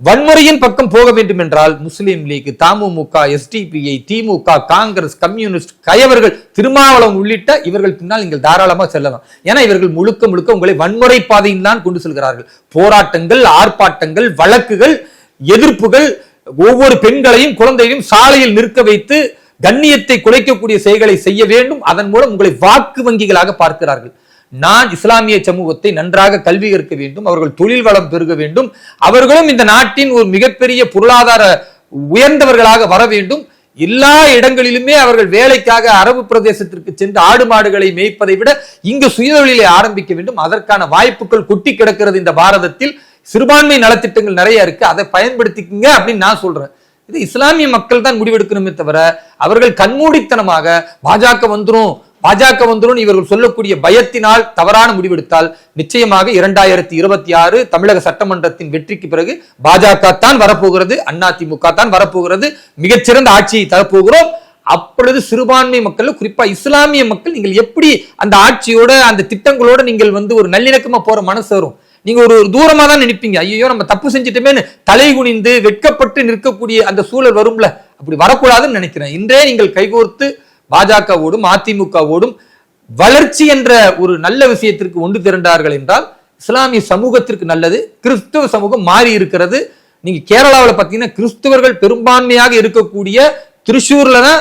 வன்முறையின் பக்கம் போக வேண்டும் என்றால் முஸ்லீம் லீக் தமுமுக எஸ்டிபிஐ திமுக காங்கிரஸ் கம்யூனிஸ்ட் கயவர்கள் திருமாவளவன் உள்ளிட்ட இவர்கள் பின்னால் நீங்கள் தாராளமாக செல்லலாம். ஏன்னா இவர்கள் முழுக்க முழுக்க உங்களை வன்முறை பாதையில் தான் கொண்டு செல்கிறார்கள். போராட்டங்கள் ஆர்ப்பாட்டங்கள் வழக்குகள் எதிர்ப்புகள் ஒவ்வொரு பெண்களையும் குழந்தைகளையும் சாலையில் நிற்க வைத்து கண்ணியத்தை குலைக்கக்கூடிய செயல்களை செய்ய வேண்டும். அதன் மூலம் உங்களை வாக்கு வங்கிகளாக பார்க்கிறார்கள். நான் இஸ்லாமிய சமூகத்தை நன்றாக கல்வி கற்க வேண்டும் அவர்கள் தொழில் வளம் பெருக வேண்டும் அவர்களும் இந்த நாட்டின் ஒரு மிகப்பெரிய பொருளாதார உயர்ந்தவர்களாக வர வேண்டும். எல்லா இடங்களிலுமே அவர்கள் வேலைக்காக அரபு பிரதேசத்திற்கு சென்று ஆடு மாடுகளை மேய்ப்பதை விட இங்கு சுயதொழிலை ஆரம்பிக்க வேண்டும். அதற்கான வாய்ப்புகள் கொட்டி கிடக்கிறது இந்த பாரதத்தில். சிறுபான்மை நலத்திட்டங்கள் நிறைய இருக்கு. அதை பயன்படுத்திக்கங்க அப்படின்னு நான் சொல்றேன். இது இஸ்லாமிய மக்கள் தான் முடிவெடுக்கணுமே தவிர அவர்கள் கண்மூடித்தனமாக பாஜக வந்துரும் பாஜக வந்துடும் இவர்கள் சொல்லக்கூடிய பயத்தினால் தவறான முடிவெடுத்தால் நிச்சயமாக இரண்டாயிரத்தி இருபத்தி ஆறு தமிழக சட்டமன்றத்தின் வெற்றிக்கு பிறகு பாஜக தான் வரப்போகிறது அதிமுக தான் வரப்போகிறது மிகச்சிறந்த ஆட்சியை தரப்போகிறோம். அப்பொழுது சிறுபான்மை மக்கள் குறிப்பா இஸ்லாமிய மக்கள் நீங்கள் எப்படி அந்த ஆட்சியோட அந்த திட்டங்களோட நீங்கள் வந்து ஒரு நல்லிணக்கமா போற மனசு வரும்? நீங்க ஒரு தூரமா தான் நினைப்பீங்க. ஐயோ நம்ம தப்பு செஞ்சுட்டோமேன்னு தலை குனிந்து வெட்கப்பட்டு நிற்கக்கூடிய அந்த சூழல் வரும்ல? அப்படி வரக்கூடாதுன்னு நினைக்கிறேன். இன்றே நீங்கள் கைகோர்த்து பாஜகவோடும் அதிமுகவோடும் வளர்ச்சி என்ற ஒரு நல்ல விஷயத்திற்கு ஒன்று திரண்டார்கள் என்றால் இஸ்லாமிய சமூகத்திற்கு நல்லது கிறிஸ்துவ சமூகம் மாறி இருக்கிறது. நீங்க கேரளாவில் பார்த்தீங்கன்னா கிறிஸ்துவர்கள் பெரும்பான்மையாக இருக்கக்கூடிய திருச்சூர்ல தான்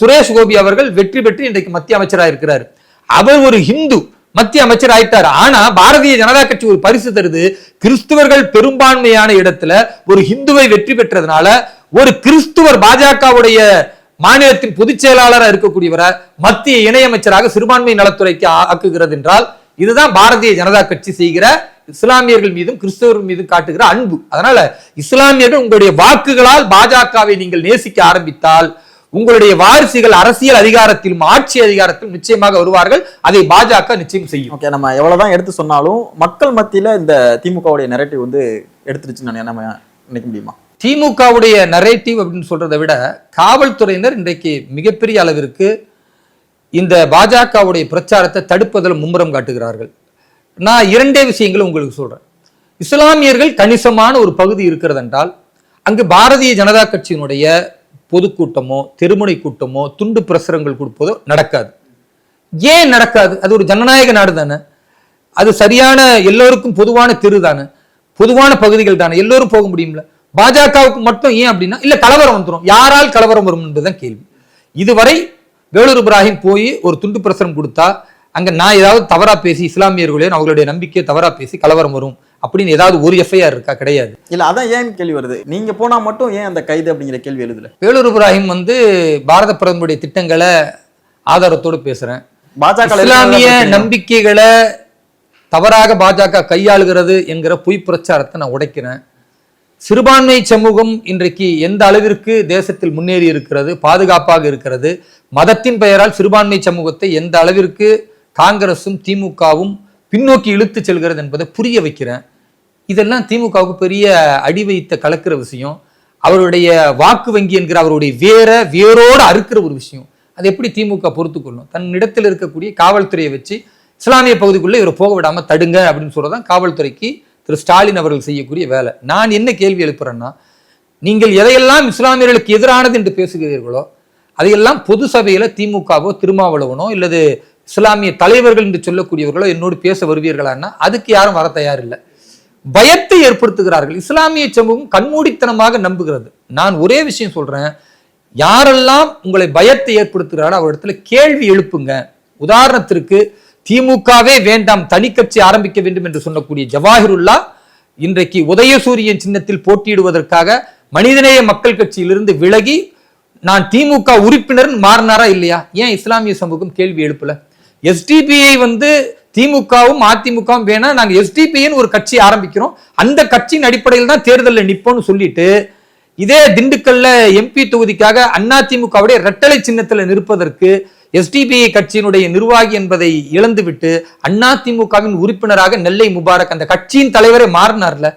சுரேஷ் கோபி அவர்கள் வெற்றி பெற்று இன்றைக்கு மத்திய அமைச்சராக இருக்கிறார். அவர் ஒரு ஹிந்து. மத்திய அமைச்சர் ஆயிட்டார். ஆனா பாரதிய ஜனதா கட்சி ஒரு பரிசு தருது. கிறிஸ்துவர்கள் பெரும்பான்மையான இடத்துல ஒரு ஹிந்துவை வெற்றி பெற்றதுனால ஒரு கிறிஸ்துவர் பாஜகவுடைய மாநிலத்தின் பொதுச் செயலாளராக இருக்கக்கூடியவரை மத்திய இணையமைச்சராக சிறுபான்மை நலத்துறைக்கு ஆக்குகிறது என்றால் இதுதான் பாரதிய ஜனதா கட்சி செய்கிற இஸ்லாமியர்கள் மீதும் கிறிஸ்தவர்கள் மீதும் காட்டுகிற அன்பு. அதனால இஸ்லாமியர்கள் உங்களுடைய வாக்குகளால் பாஜகவை நீங்கள் நேசிக்க ஆரம்பித்தால் உங்களுடைய வாரிசுகள் அரசியல் அதிகாரத்திலும் ஆட்சி அதிகாரத்திலும் நிச்சயமாக வருவார்கள். அதை பாஜக நிச்சயம் செய்யும். ஓகே நம்ம எவ்வளவுதான் எடுத்து சொன்னாலும் மக்கள் மத்தியில இந்த திமுகவுடைய நெரட்டிவ் வந்து எடுத்துருச்சுன்னு நம்ம நினைக்க முடியுமா? திமுகவுடைய நரேட்டிவ் அப்படின்னு சொல்றதை விட காவல்துறையினர் இன்றைக்கு மிகப்பெரிய அளவிற்கு இந்த பாஜகவுடைய பிரச்சாரத்தை தடுப்பதில் மும்முரம் காட்டுகிறார்கள். நான் இரண்டே விஷயங்களை உங்களுக்கு சொல்றேன். இஸ்லாமியர்கள் கணிசமான ஒரு பகுதி இருக்கிறது என்றால் அங்கு பாரதிய ஜனதா கட்சியினுடைய பொதுக்கூட்டமோ தெருமுனை கூட்டமோ துண்டு பிரசுரங்கள் கொடுப்பதோ நடக்காது. ஏன் நடக்காது? அது ஒரு ஜனநாயக நாடு தானே. அது சரியான எல்லோருக்கும் பொதுவான தெரு தானே. பொதுவான பகுதிகள் தானே. எல்லோரும் போக முடியும்ல. பாஜகவுக்கு மட்டும் ஏன் அப்படின்னா இல்ல கலவரம் வந்துடும் யாரால் கலவரம் வரும் என்பதுதான் கேள்வி. இதுவரை வேலூர் இப்ராஹிம் போய் ஒரு துண்டு பிரசுரம் கொடுத்தா அங்க நான் ஏதாவது தவறா பேசி இஸ்லாமியர்களையும் அவங்களுடைய நம்பிக்கையை தவறா பேசி கலவரம் வரும். அப்படின்னு ஏதாவது ஒரு எஃப்ஐஆர் இருக்கா? கிடையாது. இல்ல அதான் ஏன் கேள்வி வருது? நீங்க போனா மட்டும் ஏன் அந்த கைது அப்படிங்கிற கேள்வி எழுதுல? வேலூர் இப்ராஹிம் வந்து பாரத பிரதமருடைய திட்டங்களை ஆதாரத்தோடு பேசுறேன். பாஜக இஸ்லாமிய. நம்பிக்கைகளை தவறாக பாஜக கையாளுகிறது என்கிற பொய் பிரச்சாரத்தை நான் உடைக்கிறேன். சிறுபான்மை சமூகம் இன்றைக்கு எந்த அளவிற்கு தேசத்தில் முன்னேறி இருக்கிறது பாதுகாப்பாக இருக்கிறது மதத்தின் பெயரால் சிறுபான்மை சமூகத்தை எந்த அளவிற்கு காங்கிரசும் திமுகவும் பின்னோக்கி இழுத்து செல்கிறது என்பதை புரிய வைக்கிறேன். இதெல்லாம் திமுகவுக்கு பெரிய அடி வைத்த கலக்கிற விஷயம். அவருடைய வாக்கு வங்கி என்கிற அவருடைய வேற வேரோடு அறுக்கிற ஒரு விஷயம். அது எப்படி திமுக பொறுத்துக்கொள்ளும் தன் தன்னிடத்தில் இருக்கக்கூடிய காவல்துறையை வச்சு இஸ்லாமிய பகுதிக்குள்ளே இவரை போக விடாமல் தடுங்க அப்படின்னு சொல்கிறதான் காவல்துறைக்கு திரு ஸ்டாலின் அவர்கள் செய்யக்கூடிய வேலை. நான் என்ன கேள்வி எழுப்புறேன்னா நீங்கள் எதையெல்லாம் இஸ்லாமியர்களுக்கு எதிரானது என்று பேசுகிறீர்களோ அதையெல்லாம் பொது சபையில் திமுகவோ திருமாவளவனோ இல்லது இஸ்லாமிய தலைவர்கள் என்று சொல்லக்கூடியவர்களோ என்னோடு பேச வருவீர்களான்னா அதுக்கு யாரும் வர தயார் இல்லை பயத்தை ஏற்படுத்துகிறார்கள். இஸ்லாமிய சமூகம் கண்மூடித்தனமாக நம்புகிறது. நான் ஒரே விஷயம் சொல்றேன். யாரெல்லாம் உங்களை பயத்தை ஏற்படுத்துகிறாரோ அவரிடத்துல கேள்வி எழுப்புங்க. உதாரணத்திற்கு திமுகவே வேண்டாம் தனி கட்சி ஆரம்பிக்க வேண்டும் என்று சொல்லக்கூடிய ஜவாஹிருல்லா இன்றைக்கு உதயசூரியன் சின்னத்தில் போட்டியிடுவதற்காக மனிதநேய மக்கள் கட்சியிலிருந்து விலகி நான் திமுக உறுப்பினர் மாறினாரா இல்லையா? ஏன் இஸ்லாமிய சமூகம் கேள்வி எழுப்பல? எஸ்டிபிஐ வந்து திமுகவும் அதிமுகவும் வேணா நாங்க எஸ்டிபின்னு ஒரு கட்சி ஆரம்பிக்கிறோம். அந்த கட்சியின் அடிப்படையில் தான் தேர்தலில் நிப்போம்னு சொல்லிட்டு இதே திண்டுக்கல்ல எம்பி தொகுதிக்காக அதிமுகவுடைய ரெட்டலை சின்னத்தில் நிற்பதற்கு எஸ்டிபிஐ கட்சியினுடைய நிர்வாகி என்பதை இழந்துவிட்டு அதிமுகவின் உறுப்பினராக நெல்லை முபாரக் அந்த கட்சியின் தலைவரை மாறினார்ல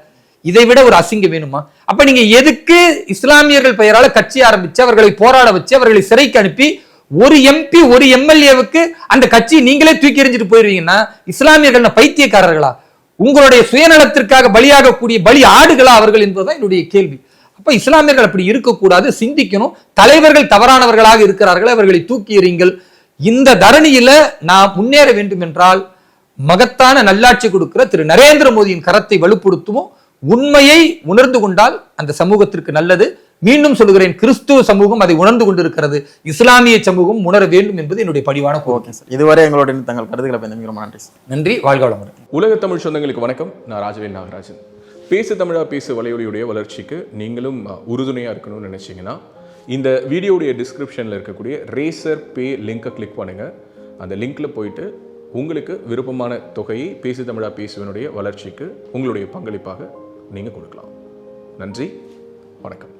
இதை விட ஒரு அசிங்கம் வேணுமா? அப்ப நீங்க எதுக்கு இஸ்லாமியர்கள் பெயரால கட்சி ஆரம்பிச்சு அவர்களை போராட வச்சு அவர்களை சிறைக்கு அனுப்பி ஒரு எம்பி ஒரு எம்எல்ஏவுக்கு அந்த கட்சி நீங்களே தூக்கி எறிஞ்சிட்டு போயிருவீங்கன்னா இஸ்லாமியர்கள் பைத்தியக்காரர்களா? உங்களுடைய சுயநலத்திற்காக பலியாகக்கூடிய பலி ஆடுகளா அவர்கள் என்பதுதான் என்னுடைய கேள்வி. அப்ப இஸ்லாமியர்கள் அப்படி இருக்கக்கூடாது சிந்திக்கணும். தலைவர்கள் தவறானவர்களாக இருக்கிறார்கள் அவர்களை தூக்கி எறிங்கள் இந்த தரணியில நான் முன்னேற வேண்டும் என்றால் மகத்தான நல்லாட்சி கொடுக்கிற திரு நரேந்திர மோடியின் கரத்தை வலுப்படுத்துவோம். உண்மையை உணர்ந்து கொண்டால் அந்த சமூகத்திற்கு நல்லது. மீண்டும் சொல்லுகிறேன் கிறிஸ்துவ சமூகம் அதை உணர்ந்து கொண்டிருக்கிறது. இஸ்லாமிய சமூகம் உணர வேண்டும் என்பது என்னுடைய பணிவான கோரிக்கை. சார். இதுவரை எங்களோட தங்கள் கருத்துக்களை பயந்து ரொம்ப நன்றி சார். நன்றி வாழ்க வளமுடன். உலக தமிழ் சொந்தங்களுக்கு வணக்கம். நான் ராஜவேல் நாகராஜன். பேசு தமிழா பேசு வலையொலியுடைய வளர்ச்சிக்கு நீங்களும் உறுதுணையாக இருக்கணும்னு நினச்சிங்கன்னா இந்த வீடியோடைய டிஸ்கிரிப்ஷனில் இருக்கக்கூடிய ரேசர் பே லிங்கை கிளிக் பண்ணுங்கள் அந்த லிங்க்கில் போயிட்டு உங்களுக்கு விருப்பமான தொகையை பேசு தமிழா பேசுவனுடைய வளர்ச்சிக்கு உங்களுடைய பங்களிப்பாக நீங்கள் கொடுக்கலாம். நன்றி வணக்கம்.